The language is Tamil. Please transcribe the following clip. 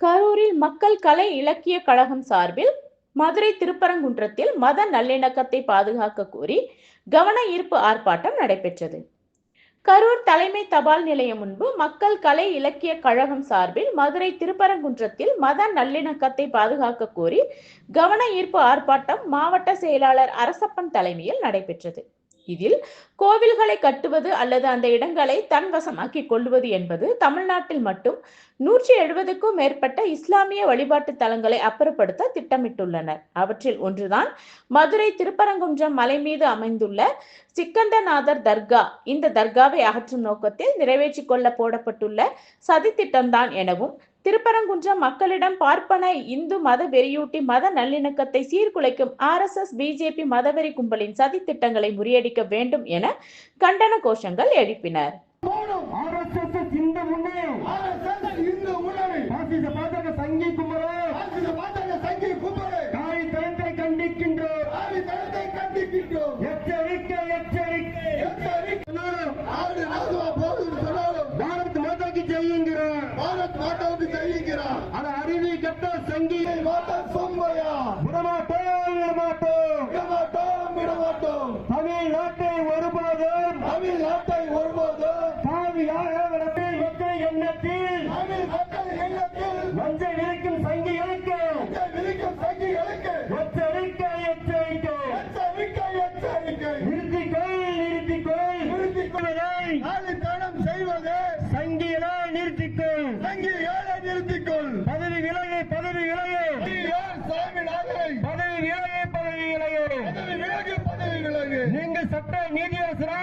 கரூரில் மக்கள் கலை இலக்கிய கழகம் சார்பில் மதுரை திருப்பரங்குன்றத்தில் மத நல்லிணக்கத்தை பாதுகாக்க கோரி கவன ஈர்ப்பு ஆர்ப்பாட்டம் நடைபெற்றது. கரூர் தலைமை தபால் நிலையம் முன்பு மக்கள் கலை இலக்கிய கழகம் சார்பில் மதுரை திருப்பரங்குன்றத்தில் மத நல்லிணக்கத்தை பாதுகாக்க கோரி கவன ஈர்ப்பு ஆர்ப்பாட்டம் மாவட்ட செயலாளர் அரசப்பன் தலைமையில் நடைபெற்றது. இதில் கோவில்களை கட்டுவது அல்லது அந்த இடங்களை தன்வசமாக்கிக் கொள்வது என்பது தமிழ்நாட்டில் மட்டும் நூற்றி எழுபதுக்கும் மேற்பட்ட இஸ்லாமிய வழிபாட்டு தலங்களை அப்புறப்படுத்த திட்டமிட்டுள்ளனர். அவற்றில் ஒன்றுதான் மதுரை திருப்பரங்குன்றம் மலை மீது அமைந்துள்ள சிக்கந்தநாதர் தர்கா. இந்த தர்காவை அகற்றும் நோக்கத்தில் நிறைவேற்றிக் கொள்ள போடப்பட்டுள்ள சதி திட்டம்தான் எனவும் திருப்பரங்குன்றம் மக்களிடம் பார்ப்பன இந்து மத வெறியூட்டி மத நல்லிணக்கத்தை சீர்குலைக்கும் ஆர்எஸ்எஸ் பிஜேபி மதவெறி கும்பலின் சதி திட்டங்களை முறியடிக்க வேண்டும் என கண்டன கோஷங்கள் எழுப்பினர். விடமாட்டோம் விடமாட்டோம். விடமாட்டோம் விடமாட்டோம். தமிழ்நாட்டை ஒருபோதும் தமிழ்நாட்டை ஒருபோதும் காவியாக வளர்த்து மக்கள் எண்ணத்தில் மக்கள் எண்ணத்தில் மஞ்சள் விரிக்கும் சங்கிகளுக்கு விரிக்கும் சங்கிகளுக்கு எச்சரிக்கை எச்சரிக்கை. எச்சரிக்கை எச்சரிக்கை. நிறுத்திக்கொள் நிறுத்திக்கொள். நிறுத்திக்கொள். நிறுத்திக்கொள். ஆளுத்தனம் செய்வது. சங்கிகளா நிறுத்திக்கொள். நீங்கள் சட்ட நீதியாசரா